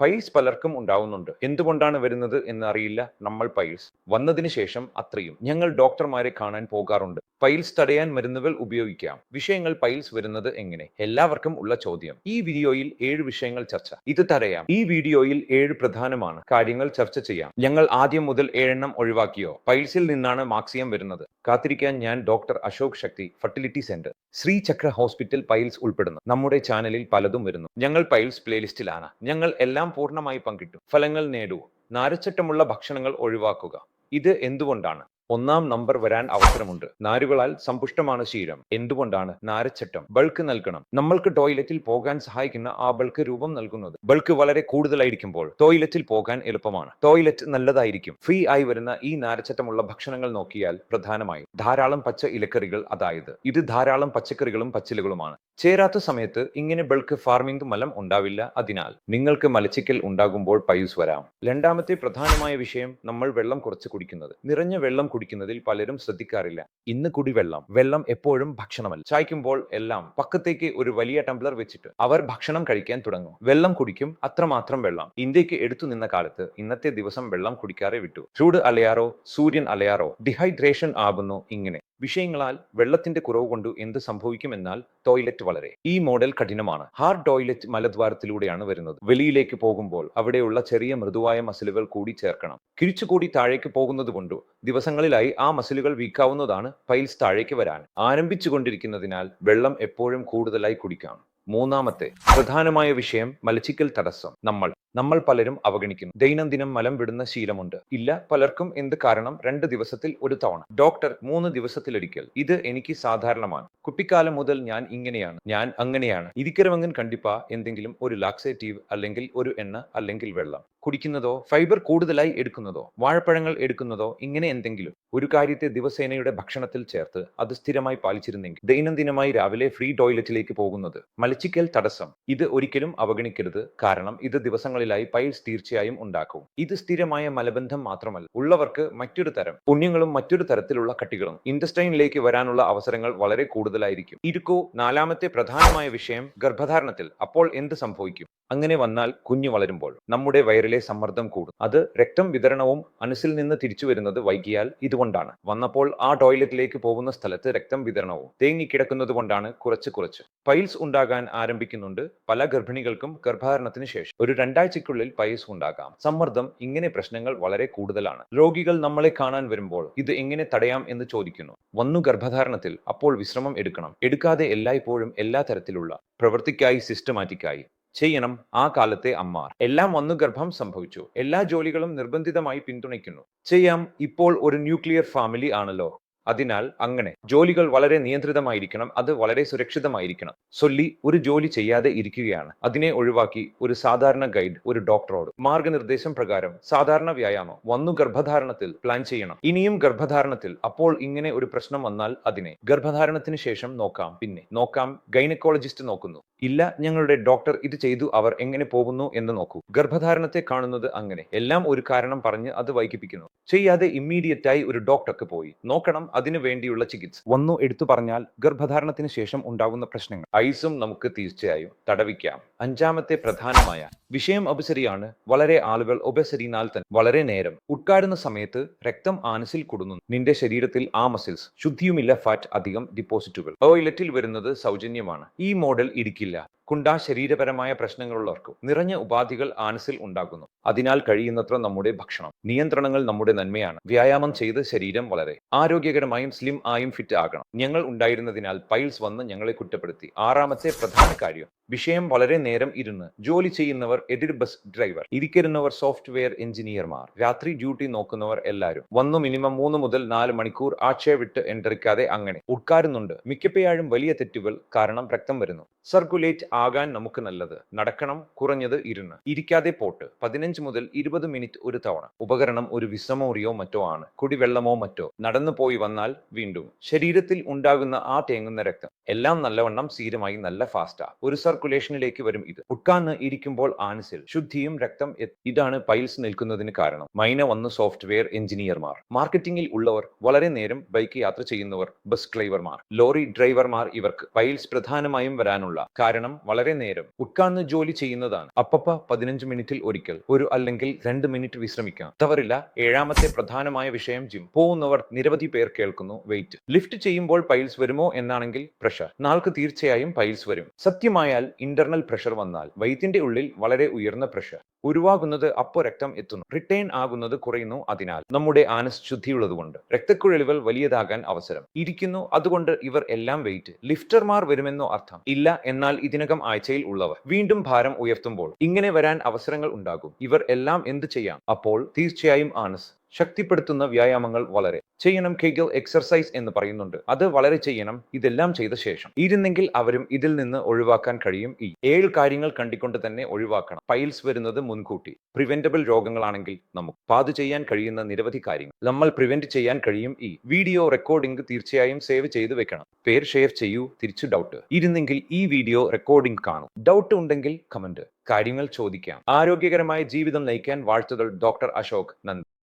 Piles പലർക്കും ഉണ്ടാവുന്നുണ്ട്. എന്തുകൊണ്ടാണ് വരുന്നത് എന്ന് അറിയില്ല നമ്മൾ പൈൽസ് വന്നതിന് ശേഷം അത്രയും. ഞങ്ങൾ ഡോക്ടർമാരെ കാണാൻ പോകാറുണ്ട്. പൈൽസ് തടയാൻ മരുന്നുകൾ ഉപയോഗിക്കാം. വിഷയങ്ങൾ പൈൽസ് വരുന്നത് എങ്ങനെ? എല്ലാവർക്കും ഉള്ള ചോദ്യം. ഈ വീഡിയോയിൽ ഏഴ് വിഷയങ്ങൾ ചർച്ച. ഇത് തടയാം. ഈ വീഡിയോയിൽ ഏഴ് പ്രധാനമാണ്. കാര്യങ്ങൾ ചർച്ച ചെയ്യാം. ഞങ്ങൾ ആദ്യം മുതൽ ഏഴെണ്ണം ഒഴിവാക്കിയോ? പൈൽസിൽ നിന്നാണ് മാക്സിയം വരുന്നത്. കാത്തിരിക്കാൻ ഞാൻ doctor Ashok Shakti fertility centre Sree Chakra hospital piles ഉൾപ്പെടുന്നു. നമ്മുടെ ചാനലിൽ പലതും വരുന്നു. ഞങ്ങൾ പൈൽസ് പ്ലേലിസ്റ്റിലാണ് ഞങ്ങൾ എല്ലാം പൂർണമായി പങ്കിട്ടു. ഫലങ്ങൾ നേടൂ. നാരച്ചട്ടമുള്ള ഭക്ഷണങ്ങൾ ഒഴിവാക്കുക. ഇത് എന്തുകൊണ്ടാണ്? ഒന്നാം നമ്പർ വരാൻ അവസരമുണ്ട്. നാരുകളാൽ സമ്പുഷ്ടമാണ് ശീലം എന്തുകൊണ്ടാണ്? നാരച്ചട്ടം. ബൾക്ക് നൽകണം. നമ്മൾക്ക് ടോയ്ലറ്റിൽ പോകാൻ സഹായിക്കുന്ന ആ ബൾക്ക് രൂപം നൽകുന്നത്. ബൾക്ക് വളരെ കൂടുതലായിരിക്കുമ്പോൾ ടോയ്ലറ്റിൽ പോകാൻ എളുപ്പമാണ്. ടോയ്ലറ്റ് നല്ലതായിരിക്കും. ഫ്രീ ആയി വരുന്ന ഈ നാരച്ചട്ടമുള്ള ഭക്ഷണങ്ങൾ നോക്കിയാൽ പ്രധാനമായും ധാരാളം പച്ച ഇലക്കറികൾ അതായത് ഇത് ധാരാളം പച്ചക്കറികളും പച്ചിലകളുമാണ്. ചേരാത്ത സമയത്ത് ഇങ്ങനെ ബൾക്ക് ഫാർമിംഗ് മലം ഉണ്ടാവില്ല. അതിനാൽ നിങ്ങൾക്ക് മലച്ചിക്കൽ ഉണ്ടാകുമ്പോൾ പയ്യൂസ് വരാം. രണ്ടാമത്തെ പ്രധാനമായ വിഷയം നമ്മൾ വെള്ളം കുറച്ച് കുടിക്കുന്നത്. നിറഞ്ഞ വെള്ളം കുടിക്കുന്നതിൽ പലരും ശ്രദ്ധിക്കാറില്ല. ഇന്ന് കുടിവെള്ളം വെള്ളം. എപ്പോഴും ഭക്ഷണമല്ല. ചായ്ക്കുമ്പോൾ എല്ലാം പക്കത്തേക്ക് ഒരു വലിയ ടംബ്ലർ വെച്ചിട്ട് അവർ ഭക്ഷണം കഴിക്കാൻ തുടങ്ങും. വെള്ളം കുടിക്കും അത്രമാത്രം വെള്ളം. ഇന്ത്യയ്ക്ക് എടുത്തു നിന്ന കാലത്ത് ഇന്നത്തെ ദിവസം വെള്ളം കുടിക്കാറെ വിട്ടു. ചൂട് അലയാറോ സൂര്യൻ അലയാറോ ഡിഹൈഡ്രേഷൻ ആകുന്നു ഇങ്ങനെ. വിഷയങ്ങളാൽ വെള്ളത്തിന്റെ കുറവ് കൊണ്ട് എന്ത് സംഭവിക്കുമെന്നാൽ ടോയ്ലറ്റ് വളരെ. ഈ മോഡൽ കഠിനമാണ്. ഹാർഡ് ടോയ്ലറ്റ് മലദ്വാരത്തിലൂടെയാണ് വരുന്നത്. വെളിയിലേക്ക് പോകുമ്പോൾ അവിടെയുള്ള ചെറിയ മൃദുവായ മസിലുകൾ കൂടി ചേർക്കണം. കിഴിച്ചുകൂടി താഴേക്ക് പോകുന്നത് കൊണ്ട് ദിവസങ്ങളിലായി ആ മസിലുകൾ വീക്കാവുന്നതാണ് പൈൽസ് താഴേക്ക് വരാൻ. ആരംഭിച്ചുകൊണ്ടിരിക്കുന്നതിനാൽ വെള്ളം എപ്പോഴും കൂടുതലായി കുടിക്കാം. മൂന്നാമത്തെ പ്രധാനമായ വിഷയം മലച്ചിക്കൽ തടസ്സം. നമ്മൾ നമ്മൾ പലരും അവഗണിക്കുന്നു. ദൈനംദിനം മലം വിടുന്ന ശീലമുണ്ട്. ഇല്ല പലർക്കും എന്ത് കാരണം രണ്ട് ദിവസത്തിൽ ഒരു തവണ. ഡോക്ടർ മൂന്ന് ദിവസത്തിലൊരിക്കൽ. ഇത് എനിക്ക് സാധാരണമാണ്. കുട്ടിക്കാലം മുതൽ ഞാൻ ഇങ്ങനെയാണ്. ഞാൻ അങ്ങനെയാണ്. ഇരിക്കരവങ്ങൻ കണ്ടിപ്പ എന്തെങ്കിലും ഒരു ലാക്സേറ്റീവ് അല്ലെങ്കിൽ ഒരു എണ്ണ അല്ലെങ്കിൽ വെള്ളം. കുടിക്കുന്നതോ ഫൈബർ കൂടുതലായി എടുക്കുന്നതോ വാഴപ്പഴങ്ങൾ എടുക്കുന്നതോ ഇങ്ങനെ എന്തെങ്കിലും. ഒരു കാര്യത്തെ ദിവസേനയുടെ ഭക്ഷണത്തിൽ ചേർത്ത് അത് സ്ഥിരമായി പാലിച്ചിരുന്നെങ്കിൽ. ദൈനംദിനമായി രാവിലെ ഫ്രീ ടോയ്ലറ്റിലേക്ക് പോകുന്നത് മലച്ചിക്കൽ തടസ്സം. ഇത് ഒരിക്കലും അവഗണിക്കരുത്. കാരണം ഇത് ദിവസങ്ങളിലായി പൈൽസ് തീർച്ചയായും ഉണ്ടാക്കും. ഇത് സ്ഥിരമായ മലബന്ധം മാത്രമല്ല ഉള്ളവർക്ക് മറ്റൊരു തരം പുണ്യങ്ങളും മറ്റൊരു തരത്തിലുള്ള കട്ടികളും ഇൻഡസ്ട്രൈനിലേക്ക് വരാനുള്ള അവസരങ്ങൾ വളരെ കൂടുതലായിരിക്കും. ഇരിക്കൂ നാലാമത്തെ പ്രധാനമായ വിഷയം ഗർഭധാരണത്തിൽ അപ്പോൾ എന്ത് സംഭവിക്കും? അങ്ങനെ വന്നാൽ കുഞ്ഞു വളരുമ്പോൾ നമ്മുടെ വയറിലെ സമ്മർദ്ദം കൂടും. അത് രക്തം വിതരണവും അനുസിൽ നിന്ന് തിരിച്ചു വരുന്നത് വൈകിയാൽ ഇതുകൊണ്ടാണ്. വന്നപ്പോൾ ആ ടോയ്ലറ്റിലേക്ക് പോകുന്ന സ്ഥലത്ത് രക്തം വിതരണവും തേങ്ങിക്കിടക്കുന്നത് കൊണ്ടാണ് കുറച്ച് കുറച്ച്. പൈൽസ് ഉണ്ടാകാൻ ആരംഭിക്കുന്നുണ്ട് പല ഗർഭിണികൾക്കും ഗർഭാരണത്തിന് ശേഷം. ഒരു രണ്ടാഴ്ചയ്ക്കുള്ളിൽ പൈൽസ് ഉണ്ടാകാം. സമ്മർദ്ദം ഇങ്ങനെ പ്രശ്നങ്ങൾ വളരെ കൂടുതലാണ്. രോഗികൾ നമ്മളെ കാണാൻ വരുമ്പോൾ ഇത് എങ്ങനെ തടയാം എന്ന് ചോദിക്കുന്നു. വന്നു ഗർഭധാരണത്തിൽ അപ്പോൾ വിശ്രമം എടുക്കണം. എടുക്കാതെ എല്ലായ്പ്പോഴും എല്ലാ തരത്തിലുള്ള പ്രവൃത്തിക്കായി സിസ്റ്റമാറ്റിക്കായി ചെയ്യണം. ആ കാലത്തെ അമ്മാർ. എല്ലാം വന്നു ഗർഭം സംഭവിച്ചു. എല്ലാ ജോലികളും നിർബന്ധിതമായി പിന്തുണയ്ക്കുന്നു. ചെയ്യാം. ഇപ്പോൾ ഒരു ന്യൂക്ലിയർ ഫാമിലി ആണല്ലോ. അതിനാൽ അങ്ങനെ ജോലികൾ വളരെ നിയന്ത്രിതമായിരിക്കണം. അത് വളരെ സുരക്ഷിതമായിരിക്കണം. സൊല്ലി ഒരു ജോലി ചെയ്യാതെ ഇരിക്കുകയാണ്. അതിനെ ഒഴിവാക്കി ഒരു സാധാരണ ഗൈഡ് ഒരു ഡോക്ടറോട്. മാർഗനിർദ്ദേശം പ്രകാരം സാധാരണ വ്യായാമം. വന്നു ഗർഭധാരണത്തിൽ പ്ലാൻ ചെയ്യണം. ഇനിയും ഗർഭധാരണത്തിൽ അപ്പോൾ ഇങ്ങനെ ഒരു പ്രശ്നം വന്നാൽ അതിനെ ഗർഭധാരണത്തിന് ശേഷം നോക്കാം. പിന്നെ നോക്കാം. ഗൈനക്കോളജിസ്റ്റ് നോക്കുന്നു. ഇല്ല ഞങ്ങളുടെ ഡോക്ടർ ഇത് ചെയ്തു അവർ എങ്ങനെ പോകുന്നു എന്ന് നോക്കൂ. ഗർഭധാരണത്തെ കാണുന്നത് അങ്ങനെ. എല്ലാം ഒരു കാരണം പറഞ്ഞ് അത് വൈകിപ്പിക്കുന്നു. ചെയ്യാതെ ഇമ്മീഡിയറ്റ് ആയി ഒരു ഡോക്ടർക്ക് പോയി. നോക്കണം അതിനു വേണ്ടിയുള്ള ചികിത്സ. ഒന്നു എടുത്തു പറഞ്ഞാൽ ഗർഭധാരണത്തിന് ശേഷം ഉണ്ടാകുന്ന പ്രശ്നങ്ങൾ. ഐസും നമുക്ക് തീർച്ചയായും തടവിക്കാം. അഞ്ചാമത്തെ പ്രധാനമായ വിഷയം ഒബസരിയാണ് വളരെ ആളുകൾ ഒബസരിനാൽ തന്നെ വളരെ നേരം. ഉட்കാരുന്ന സമയത്ത് രക്തം ആനസിൽ കൊടുന്നു നിന്റെ ശരീരത്തിൽ ആ മസിൽസ് ശുദ്ധിയുമില്ല ഫാറ്റ് അധികം ഡിപ്പോസിറ്റുകൾ ടോയ്ലറ്റിൽ വരുന്നത് സൗജന്യമാണ്. ഈ മോഡൽ вчителя. കുണ്ട ശരീരപരമായ പ്രശ്നങ്ങളുള്ളവർക്കും നിറഞ്ഞ ഉപാധികൾ ആനസിൽ ഉണ്ടാകുന്നു അതിനാൽ കഴിയുന്നത്ര നമ്മുടെ ഭക്ഷണം നിയന്ത്രണങ്ങൾ നമ്മുടെ നന്മയാണ്. വ്യായാമം ചെയ്ത് ശരീരം വളരെ ആരോഗ്യകരമായും സ്ലിം ആയും ഫിറ്റ് ആകണം. ഞങ്ങൾ ഉണ്ടായിരുന്നതിനാൽ പൈൽസ് വന്ന് ഞങ്ങളെ കുറ്റപ്പെടുത്തി. ആറാമത്തെ പ്രധാന കാര്യം വിഷയം വളരെ നേരം ഇരുന്ന് ജോലി ചെയ്യുന്നവർ എതിർ ബസ് ഡ്രൈവർ ഇരിക്കരുന്നവർ സോഫ്റ്റ്വെയർ എഞ്ചിനീയർമാർ രാത്രി ഡ്യൂട്ടി നോക്കുന്നവർ എല്ലാവരും വന്നു മിനിമം മൂന്ന് മുതൽ നാല് മണിക്കൂർ ആക്ഷയ വിട്ട് എൻട്രിക്കാതെ അങ്ങനെ. ഉൾക്കാരുന്നുണ്ട്. മിക്കപ്പോഴും വലിയ തെറ്റുകൾ കാരണം രക്തം വരുന്നു. സർക്കുലേറ്റ് ആകാൻ നമുക്ക് നല്ലത്. നടക്കണം കുറഞ്ഞത് ഇരുന്ന്. ഇരിക്കാതെ പോട്ട്. പതിനഞ്ച് മുതൽ ഇരുപത് മിനിറ്റ് ഒരു തവണ. ഉപകരണം ഒരു വിസമോറിയോ മറ്റോ ആണ്. കുടിവെള്ളമോ മറ്റോ. നടന്നു പോയി വന്നാൽ വീണ്ടും. ശരീരത്തിൽ ഉണ്ടാകുന്ന ആ തേങ്ങുന്ന രക്തം. എല്ലാം നല്ലവണ്ണം സ്ഥിരമായി നല്ല ഫാസ്റ്റാ. ഒരു സർക്കുലേഷനിലേക്ക് വരും ഇത്. ഉട്കാന്ന് ഇരിക്കുമ്പോൾ ആൻസിൽ. ശുദ്ധിയും രക്തം ഇതാണ് പൈൽസ് നിൽക്കുന്നതിന് കാരണം. മൈന വന്ന് സോഫ്റ്റ്വെയർ എഞ്ചിനീയർമാർ. മാർക്കറ്റിംഗിൽ ഉള്ളവർ വളരെ നേരം ബൈക്ക് യാത്ര ചെയ്യുന്നവർ ബസ് ഡ്രൈവർമാർ ലോറി ഡ്രൈവർമാർ ഇവർക്ക് പൈൽസ് പ്രധാനമായും വരാനുള്ള കാരണം വളരെ നേരം ഉട്കാന്ന് ജോലി ചെയ്യുന്നതാണ്. അപ്പപ്പ പതിനഞ്ച് മിനിറ്റിൽ ഒരിക്കൽ ഒരു അല്ലെങ്കിൽ രണ്ട് മിനിറ്റ് വിശ്രമിക്കാം. തവറില്ല ഏഴാമത്തെ പ്രധാനമായ വിഷയം ജിം പോകുന്നവർ നിരവധി പേർ കേൾക്കുന്നു വെയിറ്റ് ലിഫ്റ്റ് ചെയ്യുമ്പോൾ പൈൽസ് വരുമോ എന്നാണെങ്കിൽ പ്രഷർ നാൾക്ക് തീർച്ചയായും പൈൽസ് വരും. സത്യമായാൽ ഇന്റർണൽ പ്രഷർ വന്നാൽ വയറ്റിന്റെ ഉള്ളിൽ വളരെ ഉയർന്ന പ്രഷർ ഉരുവാകുന്നത് അപ്പോൾ രക്തം എത്തുന്നു. റിട്ടേൺ ആകുന്നത് കുറയുന്നു അതിനാൽ. നമ്മുടെ ആനസ് ശുദ്ധിയുള്ളതുകൊണ്ട് രക്തക്കുഴലുകൾ വലിയതാകാൻ അവസരം. ഇരിക്കുന്നു അതുകൊണ്ട് ഇവർ എല്ലാം വെയിറ്റ് ലിഫ്റ്റർമാർ വരുമെന്നോ അർത്ഥം. ഇല്ല എന്നാൽ ഇതിനകം ആഴ്ചയിൽ ഉള്ളവർ. വീണ്ടും ഭാരം ഉയർത്തുമ്പോൾ ഇങ്ങനെ വരാൻ അവസരങ്ങൾ ഉണ്ടാകും. ഇവർ എല്ലാം എന്ത് ചെയ്യാം? അപ്പോൾ തീർച്ചയായും ആനസ് ശക്തിപ്പെടുത്തുന്ന വ്യായാമങ്ങൾ വളരെ. ചെയ്യണം കെഗൽ എക്സർസൈസ് എന്ന് പറയുന്നുണ്ട്. അത് വളരെ ചെയ്യണം. ഇതെല്ലാം ചെയ്ത ശേഷം. ഇരുന്നെങ്കിൽ അവരും ഇതിൽ നിന്ന് ഒഴിവാക്കാൻ കഴിയും. ഈ ഏഴ് കാര്യങ്ങൾ കണ്ടിക്കൊണ്ട് തന്നെ ഒഴിവാക്കണം. പൈൽസ് വരുന്നത് മുൻകൂട്ടി. പ്രിവെന്റബിൾ രോഗങ്ങളാണെങ്കിൽ നമുക്ക്. പാത് ചെയ്യാൻ കഴിയുന്ന നിരവധി കാര്യങ്ങൾ. നമ്മൾ പ്രിവെന്റ് ചെയ്യാൻ കഴിയും. ഈ വീഡിയോ റെക്കോർഡിംഗ് തീർച്ചയായും സേവ് ചെയ്ത് വെക്കണം. പേര് ഷെയർ ചെയ്യൂ. തിരിച്ചു ഡൗട്ട് ഇരുന്നെങ്കിൽ ഈ വീഡിയോ റെക്കോർഡിംഗ് കാണും. ഡൗട്ട് ഉണ്ടെങ്കിൽ കമന്റ് കാര്യങ്ങൾ ചോദിക്കാം. ആരോഗ്യകരമായ ജീവിതം നയിക്കാൻ വാഴ്ത്തുകൾ ഡോക്ടർ അശോക് നന്ദി.